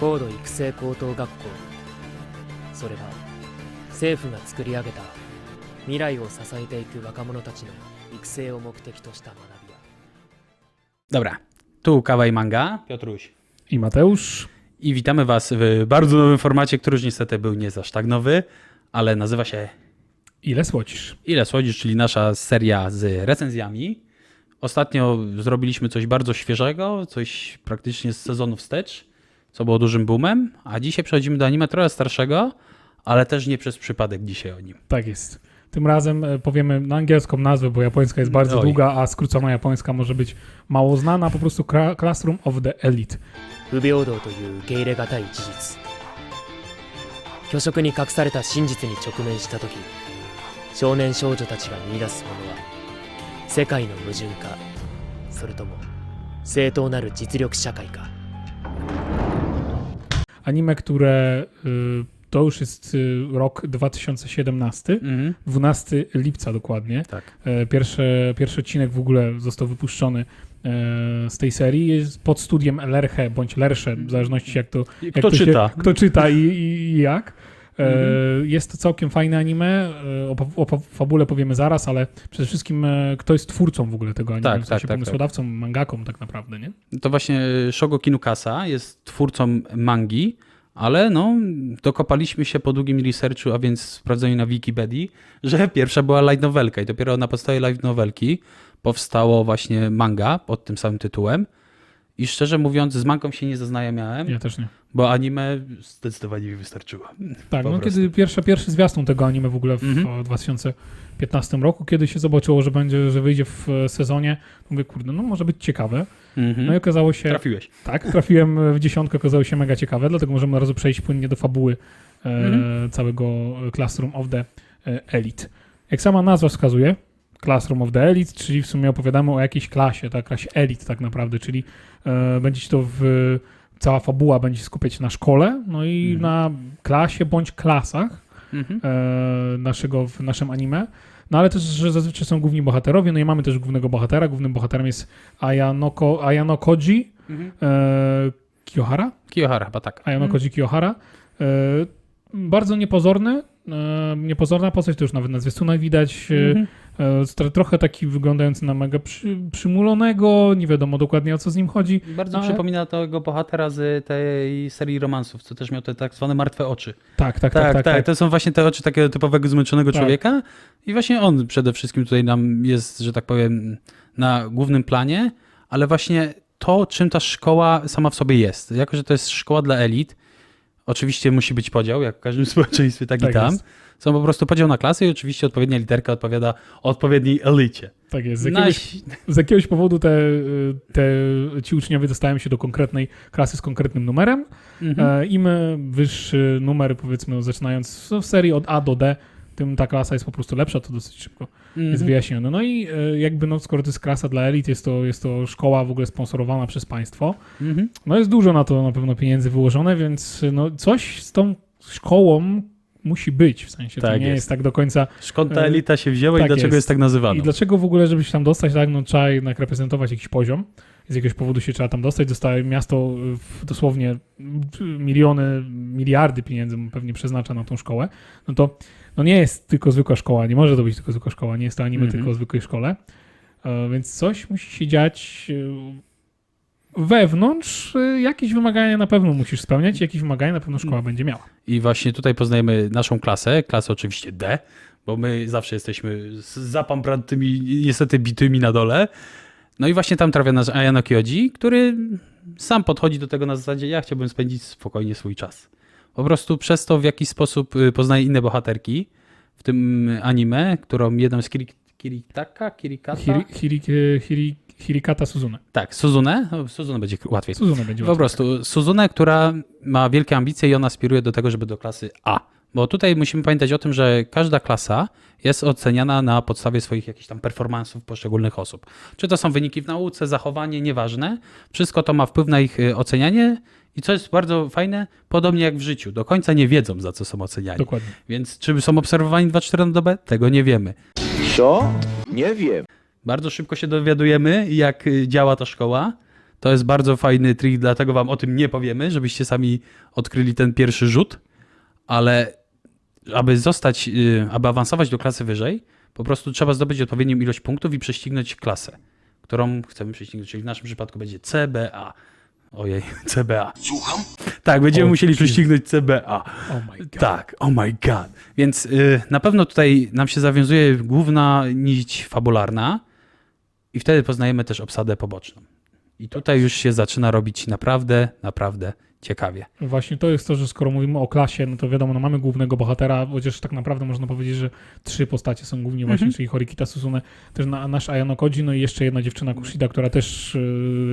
高度育成高等学校それは政府が作り上げた未来を支えていく若者たちの育成を目的とした学びや Dobra, tu kawa i manga. Piotruś. I Mateusz. I witamy Was w bardzo nowym formacie, który już niestety był nie aż tak nowy, ale nazywa się Ile słodzisz? Ile Słodzisz, czyli nasza seria z recenzjami. Ostatnio zrobiliśmy coś bardzo świeżego, coś praktycznie z sezonu wstecz, co było dużym boomem, a dzisiaj przechodzimy do anime trochę starszego, ale też nie przez przypadek dzisiaj o nim. Tak jest. Tym razem e, powiemy na angielską nazwę, bo japońska jest bardzo Oj. długa, a skrócona japońska może być mało znana. Po prostu Cra- Classroom of the Elite. 不平等という受け入れがたい事実虚飾に隠された真実に直面した時少年少女たちが見出すものは世界の矛盾かそれとも正当なる実力社会か Anime, które y, to już jest y, rok 2017, Mhm. 12 lipca dokładnie. Tak. E, Pierwszy, pierwszy odcinek w ogóle został wypuszczony e, z tej serii. Jest pod studiem Lerche bądź Lersze, w zależności jak to, jak Kto to czyta? Się, kto czyta i, i jak. E, Mhm. Jest to całkiem fajne anime. E, O, o fabule powiemy zaraz, ale przede wszystkim e, kto jest twórcą w ogóle tego anime, Tak, w sensie tak, tak, pomysłodawcą, mangaką tak naprawdę, nie? To właśnie Shogo Kinukasa jest twórcą mangi, ale no, dokopaliśmy się po długim researchu, a więc sprawdzeniu na Wikipedii, że pierwsza była light novelka i dopiero na podstawie light novelki powstało właśnie manga pod tym samym tytułem. I szczerze mówiąc, z mangą się nie zaznajamiałem, Ja też nie. bo anime zdecydowanie mi wystarczyło. Tak, Po no prostu. kiedy pierwszy, pierwszy zwiastun tego anime w ogóle w Mhm. o, 2015 roku, kiedy się zobaczyło, że będzie, że wyjdzie w e, sezonie, to mówię, kurde, no może być ciekawe. Mhm. No i okazało się, Trafiłeś. tak, trafiłem w dziesiątkę, okazało się mega ciekawe, dlatego możemy od razu przejść płynnie do fabuły e, Mhm. całego Classroom of the e, Elite. Jak sama nazwa wskazuje, Classroom of the Elite, czyli w sumie opowiadamy o jakiejś klasie, tak, klasie Elite tak naprawdę, czyli e, będzie to w, cała fabuła będzie się skupiać na szkole, no i Mhm. na klasie bądź klasach Mhm. e, naszego, w naszym anime. No ale też, że zazwyczaj są główni bohaterowie, no i mamy też głównego bohatera. Głównym bohaterem jest Ayanoko, Ayano Koji Mhm. e, Kiyohara. Kiyohara chyba tak. Ayano Mhm. Koji Kiyohara. E, bardzo niepozorny. Niepozorna postać, to już nawet na zwiastunach widać. Mhm. E, tro- trochę taki wyglądający na mega przy, przymulonego, nie wiadomo dokładnie o co z nim chodzi. Bardzo ale- przypomina tego bohatera z tej serii romansów, co też miał te tak zwane martwe oczy. Tak, tak, Tak, tak. tak, tak, tak. To są właśnie te oczy takiego typowego zmęczonego Tak. człowieka. I właśnie on przede wszystkim tutaj nam jest, że tak powiem, na głównym planie, ale właśnie to, czym ta szkoła sama w sobie jest. Jako, że to jest szkoła dla elit, oczywiście musi być podział, jak w każdym społeczeństwie, tak, Tak i tam. jest. Są po prostu podział na klasy i oczywiście odpowiednia literka odpowiada odpowiedniej elicie. Tak jest. Z jakiegoś z jakiegoś powodu te, te, ci uczniowie dostają się do konkretnej klasy z konkretnym numerem. Mhm. E, Im wyższy numer, powiedzmy, zaczynając w serii od A do D, tym ta klasa jest po prostu lepsza, to dosyć szybko jest Mhm. wyjaśnione. No i e, jakby, no, skoro to jest klasa dla elit, jest to, jest to szkoła w ogóle sponsorowana przez państwo, Mhm. no jest dużo na to na pewno pieniędzy wyłożone, więc no, coś z tą szkołą musi być, w sensie to Tak nie jest. jest. tak do końca Skąd ta E, elita się wzięła i tak dlaczego jest. jest, tak nazywana? i dlaczego w ogóle, żeby się tam dostać, tak, no trzeba jednak reprezentować jakiś poziom. Z jakiegoś powodu się trzeba tam dostać. Zostaje miasto w- dosłownie miliony, miliardy pieniędzy pewnie przeznacza na tą szkołę. No to no nie jest tylko zwykła szkoła, nie może to być tylko zwykła szkoła, nie jest to anime Mhm. tylko o zwykłej szkole. E, Więc coś musi się dziać y, wewnątrz. y, Jakieś wymagania na pewno musisz spełniać, jakieś wymagania na pewno szkoła będzie miała. I właśnie tutaj poznajemy naszą klasę, klasę oczywiście D, bo my zawsze jesteśmy z zapampranttymi, niestety bitymi na dole. No i właśnie tam trafia nasz Ayano Kyoji, który sam podchodzi do tego na zasadzie, ja chciałbym spędzić spokojnie swój czas. Po prostu przez to w jakiś sposób y, poznaje inne bohaterki w tym anime, którą jedną z Kiri, Kiritaka, Kirikata? Hiri, hiri, hiri, Hirikata Suzune. Tak, Suzune. Suzune będzie łatwiej. Suzune będzie Po łatwiej. prostu Suzune, która ma wielkie ambicje i ona aspiruje do tego, żeby do klasy A. Bo tutaj musimy pamiętać o tym, że każda klasa jest oceniana na podstawie swoich jakichś tam performansów poszczególnych osób. Czy to są wyniki w nauce, zachowanie, nieważne. Wszystko to ma wpływ na ich y, ocenianie i co jest bardzo fajne, podobnie jak w życiu, do końca nie wiedzą, za co są oceniani. Dokładnie. Więc czy są obserwowani 2-4 na dobę? Tego nie wiemy. Co? Nie wiem. Bardzo szybko się dowiadujemy, jak y, działa ta szkoła. To jest bardzo fajny trik, dlatego wam o tym nie powiemy, żebyście sami odkryli ten pierwszy rzut, ale aby zostać, y, aby awansować do klasy wyżej, po prostu trzeba zdobyć odpowiednią ilość punktów i prześcignąć klasę, którą chcemy prześcignąć, czyli w naszym przypadku będzie CBA. Ojej, CBA. Słucham? Tak, będziemy O, musieli prześcignąć CBA. Oh my god. Tak, oh my god. Więc y, na pewno tutaj nam się zawiązuje główna nić fabularna i wtedy poznajemy też obsadę poboczną. I tutaj już się zaczyna robić naprawdę, naprawdę ciekawie. Właśnie to jest to, że skoro mówimy o klasie, no to wiadomo, no mamy głównego bohatera, chociaż tak naprawdę można powiedzieć, że trzy postacie są głównie właśnie, Mhm. czyli Horikita Susune, też na, nasz Ayano Koji, no i jeszcze jedna dziewczyna Kushida, która też y,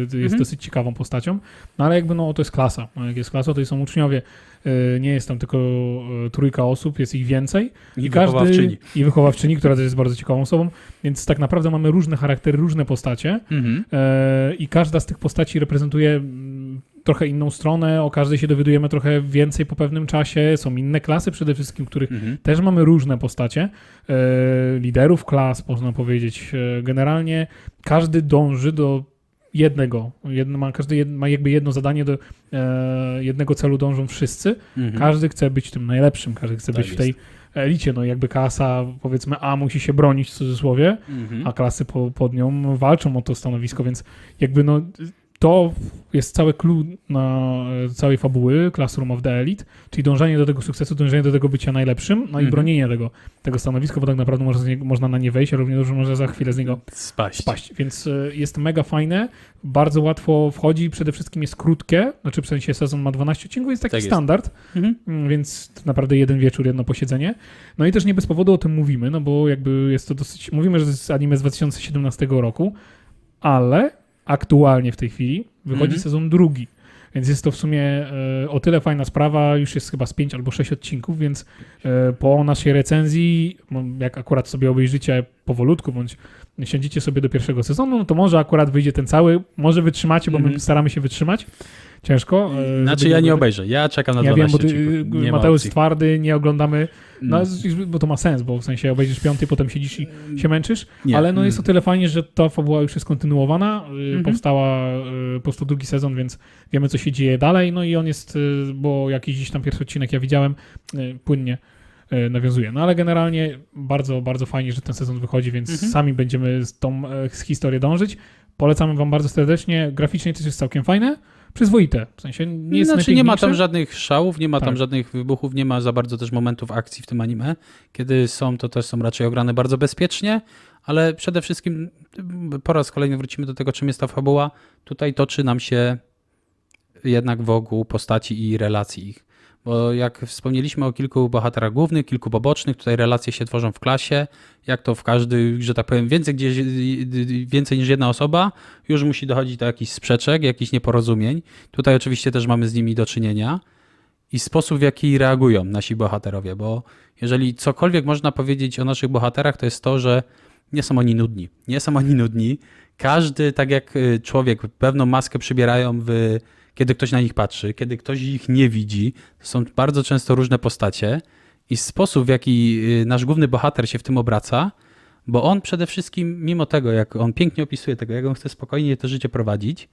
jest Mhm. dosyć ciekawą postacią, no ale jakby no to jest klasa, no, jak jest klasa, to są uczniowie, y, nie jest tam tylko y, trójka osób, jest ich więcej. I wychowawczyni. I wychowawczyni, która też jest bardzo ciekawą osobą, więc tak naprawdę mamy różne charaktery, różne postacie, Mhm. E, I każda z tych postaci reprezentuje mm, trochę inną stronę, o każdej się dowiadujemy trochę więcej po pewnym czasie. Są inne klasy przede wszystkim, których Mhm. też mamy różne postacie. E, liderów klas, można powiedzieć. E, generalnie każdy dąży do jednego. Jedno, ma, każdy jed, ma jakby jedno zadanie, do e, jednego celu dążą wszyscy. Mhm. Każdy chce być tym najlepszym, każdy chce Tak być w tej elicie. No jakby klasa, powiedzmy A musi się bronić w cudzysłowie, Mhm. a klasy po, pod nią walczą o to stanowisko, więc jakby no to jest cały clue na e, całej fabuły Classroom of the Elite, czyli dążenie do tego sukcesu, dążenie do tego bycia najlepszym, no i Mhm. bronienie tego, tego stanowiska, bo tak naprawdę niego, można na nie wejść, a równie dobrze można za chwilę z niego Spaść. spaść. Więc e, jest mega fajne, bardzo łatwo wchodzi, przede wszystkim jest krótkie, znaczy w sensie sezon ma 12 odcinków, jest taki Tak jest. standard, Mhm. Mm, więc to naprawdę jeden wieczór, jedno posiedzenie. No i też nie bez powodu o tym mówimy, no bo jakby jest to dosyć. Mówimy, że to jest anime z 2017 roku, ale aktualnie w tej chwili wychodzi Mhm. sezon drugi. Więc jest to w sumie e, o tyle fajna sprawa, już jest chyba z 5 albo 6 odcinków, więc e, po naszej recenzji, jak akurat sobie obejrzycie powolutku, bądź siądziecie sobie do pierwszego sezonu, no to może akurat wyjdzie ten cały, może wytrzymacie, bo my Mhm. staramy się wytrzymać. Ciężko. e, Znaczy ja nie obejrzę, ja czekam na ja 12 wiem, bo ty, ma Mateusz twardy, nie oglądamy, no, Mm. bo to ma sens, bo w sensie obejrzysz piąty, potem siedzisz i się męczysz, Nie. ale no jest o Mm. tyle fajnie, że ta fabuła już jest kontynuowana, y, Mhm. powstała, y, powstał drugi sezon, więc wiemy, co się dzieje dalej, no i on jest, bo jakiś gdzieś tam pierwszy odcinek ja widziałem, płynnie nawiązuje. No ale generalnie bardzo, bardzo fajnie, że ten sezon wychodzi, więc Mhm. sami będziemy z tą e, z historię dążyć. Polecamy wam bardzo serdecznie. Graficznie też jest całkiem fajne, przyzwoite. W sensie nie jest znaczy nie ma tam żadnych szałów, nie ma tam Tak. żadnych wybuchów, nie ma za bardzo też momentów akcji w tym anime. Kiedy są, to też są raczej ograne bardzo bezpiecznie, ale przede wszystkim po raz kolejny wrócimy do tego, czym jest ta fabuła. Tutaj toczy nam się jednak wokół postaci i relacji ich. Bo jak wspomnieliśmy o kilku bohaterach głównych, kilku pobocznych, tutaj relacje się tworzą w klasie, jak to w każdej, że tak powiem, więcej, gdzieś, więcej niż jedna osoba, już musi dochodzić do jakichś sprzeczek, jakichś nieporozumień. Tutaj oczywiście też mamy z nimi do czynienia i sposób, w jaki reagują nasi bohaterowie, bo jeżeli cokolwiek można powiedzieć o naszych bohaterach, to jest to, że nie są oni nudni. Nie są oni nudni. Każdy, tak jak y, człowiek, pewną maskę przybierają, w, kiedy ktoś na nich patrzy, kiedy ktoś ich nie widzi. To są bardzo często różne postacie i sposób, w jaki y, nasz główny bohater się w tym obraca, bo on przede wszystkim, mimo tego, jak on pięknie opisuje tego, jak on chce spokojnie to życie prowadzić,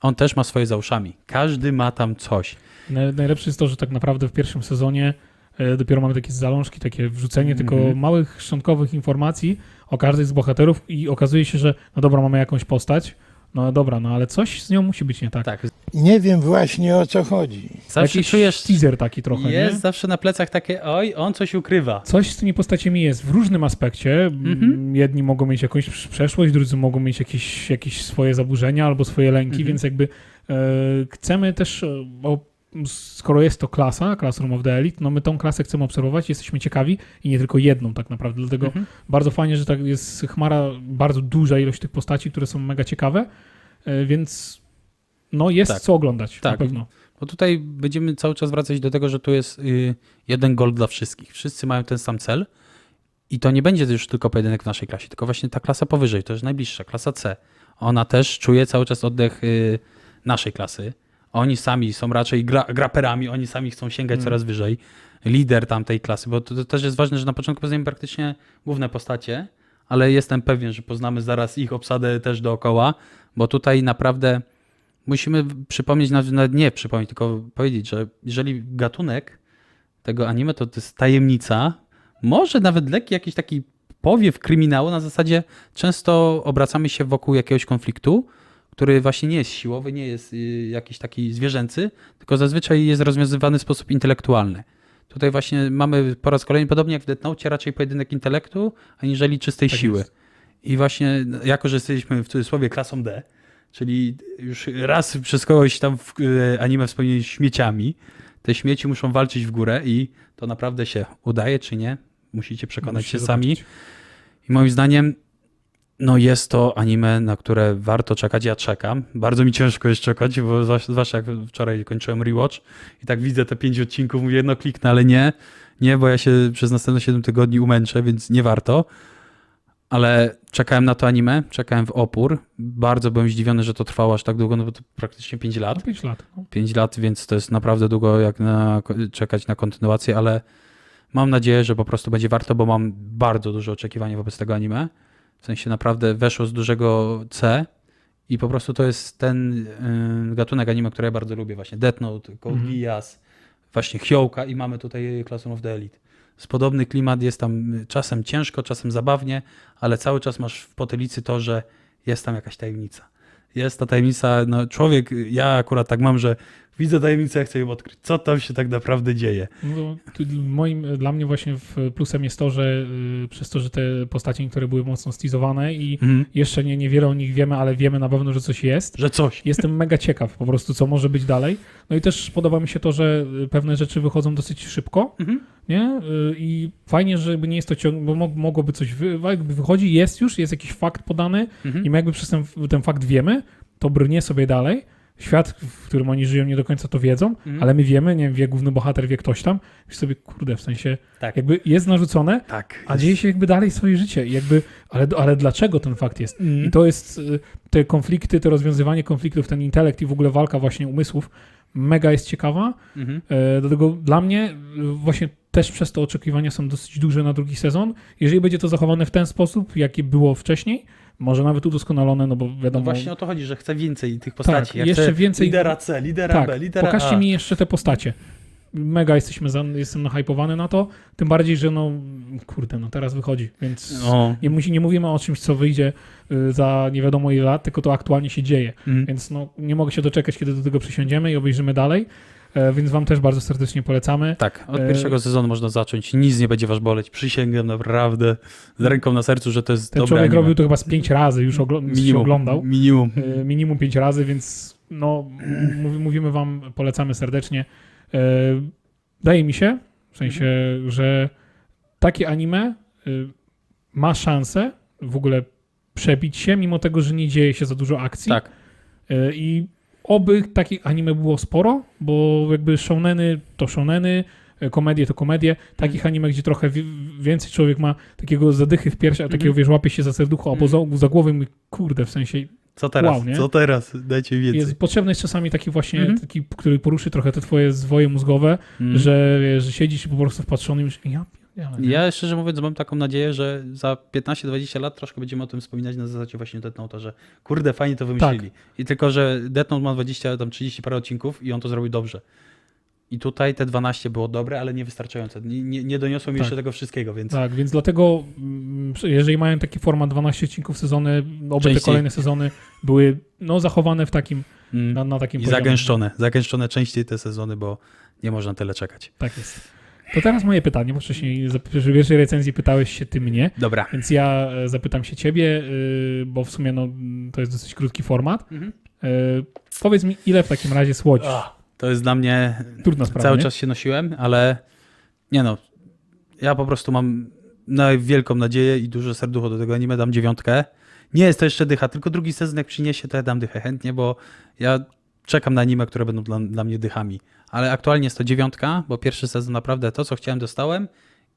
on też ma swoje za uszami. Każdy ma tam coś. Naj- Najlepsze jest to, że tak naprawdę w pierwszym sezonie e, dopiero mamy takie zalążki, takie wrzucenie Mhm. tylko małych, szczątkowych informacji o każdej z bohaterów i okazuje się, że no dobra, mamy jakąś postać, no dobra, no ale coś z nią musi być nie tak. Tak, Nie wiem właśnie o co chodzi. zawsze Jakiś czujesz, teaser taki trochę, jest nie? zawsze na plecach takie, oj, on coś ukrywa. Coś z tymi postaciami jest w różnym aspekcie. Mhm. Jedni mogą mieć jakąś przeszłość, drudzy mogą mieć jakieś, jakieś swoje zaburzenia albo swoje lęki, Mhm. więc jakby e, chcemy też, e, bo skoro jest to klasa, Classroom of the Elite, no my tą klasę chcemy obserwować, jesteśmy ciekawi i nie tylko jedną tak naprawdę, dlatego Mhm. bardzo fajnie, że tak jest chmara, bardzo duża ilość tych postaci, które są mega ciekawe, e, więc no jest Tak. co oglądać na Tak. pewno. Bo tutaj będziemy cały czas wracać do tego, że tu jest y, jeden gol dla wszystkich. Wszyscy mają ten sam cel i to nie będzie już tylko pojedynek w naszej klasie, tylko właśnie ta klasa powyżej, to jest najbliższa, klasa C. Ona też czuje cały czas oddech y, naszej klasy. Oni sami są raczej gra, graperami, oni sami chcą sięgać Mm. coraz wyżej. Lider tamtej klasy, bo to, to też jest ważne, że na początku poznajemy praktycznie główne postacie, ale jestem pewien, że poznamy zaraz ich obsadę też dookoła, bo tutaj naprawdę musimy przypomnieć, nawet nie przypomnieć, tylko powiedzieć, że jeżeli gatunek tego anime to, to jest tajemnica, może nawet lekki jakiś taki powiew kryminału na zasadzie często obracamy się wokół jakiegoś konfliktu, który właśnie nie jest siłowy, nie jest y, jakiś taki zwierzęcy, tylko zazwyczaj jest rozwiązywany w sposób intelektualny. Tutaj właśnie mamy po raz kolejny, podobnie jak w Death Note, raczej pojedynek intelektu, aniżeli czystej Tak siły. jest. I właśnie jako, że jesteśmy w cudzysłowie klasą D, czyli już raz przez kogoś tam w e, anime wspomnieli śmieciami, te śmieci muszą walczyć w górę i to naprawdę się udaje, czy nie? Musicie przekonać się sami. zobaczyć. I moim zdaniem, no jest to anime, na które warto czekać. Ja czekam. Bardzo mi ciężko jest czekać, bo zwłasz- zwłaszcza jak wczoraj kończyłem rewatch i tak widzę te pięć odcinków, mówię, no kliknę, ale nie, nie, bo ja się przez następne 7 tygodni umęczę, więc nie warto. Ale czekałem na to anime, czekałem w opór. Bardzo byłem zdziwiony, że to trwało aż tak długo, no bo to praktycznie 5 lat. No, 5 lat. No. 5 lat, więc to jest naprawdę długo jak na, czekać na kontynuację, ale mam nadzieję, że po prostu będzie warto, bo mam bardzo duże oczekiwania wobec tego anime. W sensie naprawdę weszło z dużego C i po prostu to jest ten y, gatunek anime, który ja bardzo lubię. Właśnie Death Note, Code Mhm. Geass, właśnie Hyoka i mamy tutaj Classroom of the Elite. Z podobny klimat jest tam czasem ciężko, czasem zabawnie, ale cały czas masz w potylicy to, że jest tam jakaś tajemnica. Jest ta tajemnica, no człowiek, ja akurat tak mam, że widzę tajemnicę, ja chcę ją odkryć. Co tam się tak naprawdę dzieje? No, moim, dla mnie właśnie plusem jest to, że y, przez to, że te postacie niektóre były mocno stylizowane i Mhm. jeszcze nie, niewiele o nich wiemy, ale wiemy na pewno, że coś jest. Że coś. Jestem mega ciekaw po prostu, co może być dalej. No i też podoba mi się to, że y, pewne rzeczy wychodzą dosyć szybko, Mhm. nie? Y, I fajnie, że nie jest to ciąg, bo mo- mogłoby coś, wy, jakby wychodzi, jest już, jest jakiś fakt podany Mhm. i my jakby przez ten, ten fakt wiemy, to brnie sobie dalej. Świat, w którym oni żyją, nie do końca to wiedzą, Mhm. ale my wiemy, nie wiem, wie główny bohater, wie ktoś tam, i sobie, kurde, w sensie, Tak. jakby jest narzucone, Tak. a dzieje się jakby dalej swoje życie. I jakby, ale, ale dlaczego ten fakt jest? Mhm. I to jest y, te konflikty, to rozwiązywanie konfliktów, ten intelekt i w ogóle walka właśnie umysłów mega jest ciekawa. Mhm. E, Dlatego dla mnie y, właśnie też przez to oczekiwania są dosyć duże na drugi sezon. Jeżeli będzie to zachowane w ten sposób, jaki było wcześniej, może nawet udoskonalone, no bo No wiadomo... właśnie o to chodzi, że chcę więcej tych postaci. Tak, ja jeszcze chcę więcej- Lidera C, lidera tak, B, lidera pokażcie A. mi jeszcze te postacie. Mega jesteśmy za, jestem nahypowany na to, tym bardziej, że no kurde, no teraz wychodzi, więc No. nie, musi, nie mówimy o czymś, co wyjdzie y, za nie wiadomo ile lat, tylko to aktualnie się dzieje. Mhm. Więc no, nie mogę się doczekać, kiedy do tego przysiądziemy i obejrzymy dalej. E, więc wam też bardzo serdecznie polecamy. Tak, od E, pierwszego sezonu można zacząć. Nic nie będzie was boleć. Przysięgam naprawdę z ręką na sercu, że to jest Ten dobre człowiek anime. robił to chyba z pięć razy, już ogl- minimum, oglądał. Minimum. E, minimum pięć razy, więc no, mówimy wam, polecamy serdecznie. E, Daje mi się, w sensie, Mhm. że takie anime y, ma szansę w ogóle przebić się, mimo tego, że nie dzieje się za dużo akcji. Tak. E, I oby takich anime było sporo, bo jakby shoneny to shoneny, e, komedie to komedie. Takich Mhm. anime, gdzie trochę wi- więcej człowiek ma takiego zadychy w piersi, a takiego Mhm. wiesz, łapie się za serducho, albo za, za głowę i kurde, w sensie Co teraz? Wow, nie? Co teraz? Dajcie więcej. jest potrzebny jest czasami taki właśnie, Mhm. taki, który poruszy trochę te twoje zwoje mózgowe, Mhm. że, wiesz, że siedzisz po prostu wpatrzony i już, ja, ja, Ja szczerze mówiąc mam taką nadzieję, że za 15-20 lat troszkę będziemy o tym wspominać na zasadzie właśnie Death Note'a, że kurde, fajnie to wymyślili. I tylko, że Death Note ma 20, tam 30 parę odcinków i on to zrobił dobrze. I tutaj te 12 było dobre, ale nie wystarczające. Nie, nie, nie doniosło mi Tak. jeszcze tego wszystkiego, więc Tak, więc dlatego, mm, jeżeli mają taki format 12 odcinków sezony, oby te kolejne sezony były no, zachowane w takim, mm, na, na takim i poziomie. zagęszczone. Zagęszczone częściej te sezony, bo nie można tyle czekać. Tak jest. To teraz moje pytanie, bo wcześniej przy pierwszej recenzji pytałeś się ty mnie, Dobra. więc ja e, zapytam się ciebie, y, bo w sumie no, to jest dosyć krótki format. Mhm. E, Powiedz mi, ile w takim razie słodzisz? To jest dla mnie Trudna sprawa, Cały nie? czas się nosiłem, ale nie no. Ja po prostu mam wielką nadzieję i duże serducho do tego anime, dam dziewiątkę. Nie jest to jeszcze dycha, tylko drugi sezon jak przyniesie, to ja dam dychę chętnie, bo ja czekam na anime, które będą dla, dla mnie dychami. Ale aktualnie jest to dziewiątka, bo pierwszy sezon naprawdę to, co chciałem, dostałem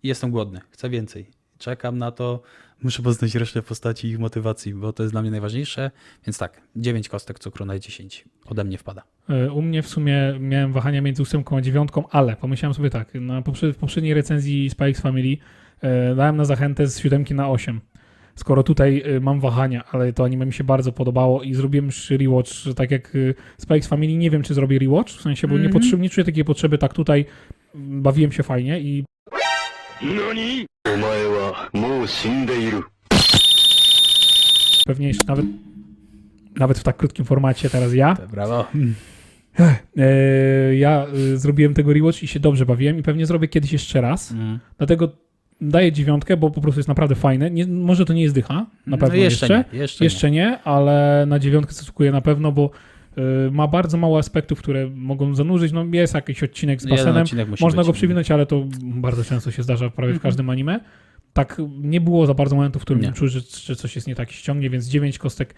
i jestem głodny. Chcę więcej. Czekam na to, muszę poznać resztę postaci i ich motywacji, bo to jest dla mnie najważniejsze. Więc tak, 9 kostek cukru na 10 ode mnie wpada. E, U mnie w sumie miałem wahania między 8 a 9, ale pomyślałem sobie tak, na poprze- w poprzedniej recenzji Spikes Family e, dałem na zachętę z 7 na 8. skoro tutaj y, mam wahania, ale to anime mi się bardzo podobało i zrobiłem już rewatch, że tak jak y, Spikes Family, nie wiem, czy zrobię rewatch, w sensie, bo nie, Mhm. potrze- nie czuję takiej potrzeby, tak tutaj mm, bawiłem się fajnie i NANI?! Omae wa mou shindeiru. Pewniejszy nawet, nawet w tak krótkim formacie teraz ja. Brawo. Hmm. E, ja y, zrobiłem tego rewatch i się dobrze bawiłem i pewnie zrobię kiedyś jeszcze raz. Mm. Dlatego daję dziewiątkę, bo po prostu jest naprawdę fajne. Nie, może to nie jest dycha, na no pewno jeszcze. jeszcze, nie, jeszcze nie. ale na dziewiątkę zasługuję na pewno, bo ma bardzo mało aspektów, które mogą zanurzyć. No jest jakiś odcinek z nie. Jeden basenem, odcinek musi można go przywinąć, ale to bardzo często się zdarza prawie w Mhm. każdym anime. Tak nie było za bardzo momentów, w którym Nie. że, że coś jest nie tak ściągnie, więc 9 kostek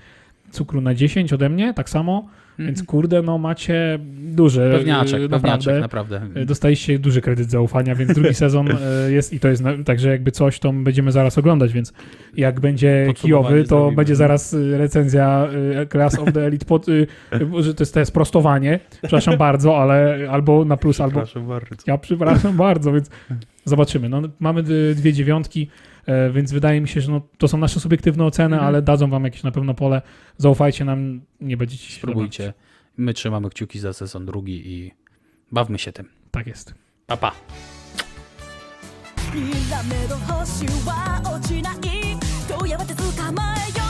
cukru na 10 ode mnie, tak samo. Mhm. Więc kurde, no macie duży, Pewniaczek, y, pewniaczek, naprawdę. naprawdę. Y, Dostaliście duży kredyt zaufania, więc drugi sezon y, jest i to jest, także jakby coś, to będziemy zaraz oglądać, więc jak będzie kijowy, to zrobimy. będzie zaraz y, recenzja Class of the Elite, pod, że to jest, to jest prostowanie, przepraszam bardzo, ale albo na plus, albo Przepraszam bardzo. ja przepraszam bardzo, więc zobaczymy. No, mamy dwie dziewiątki, więc wydaje mi się, że no, to są nasze subiektywne oceny, Mhm. ale dadzą wam jakieś na pewno pole. Zaufajcie nam, nie będziecie się Spróbujcie. My trzymamy kciuki za sezon drugi i bawmy się tym. zdenerwować. Tak jest. Pa, pa. にらめる星は落ちないどうやって捕まえよう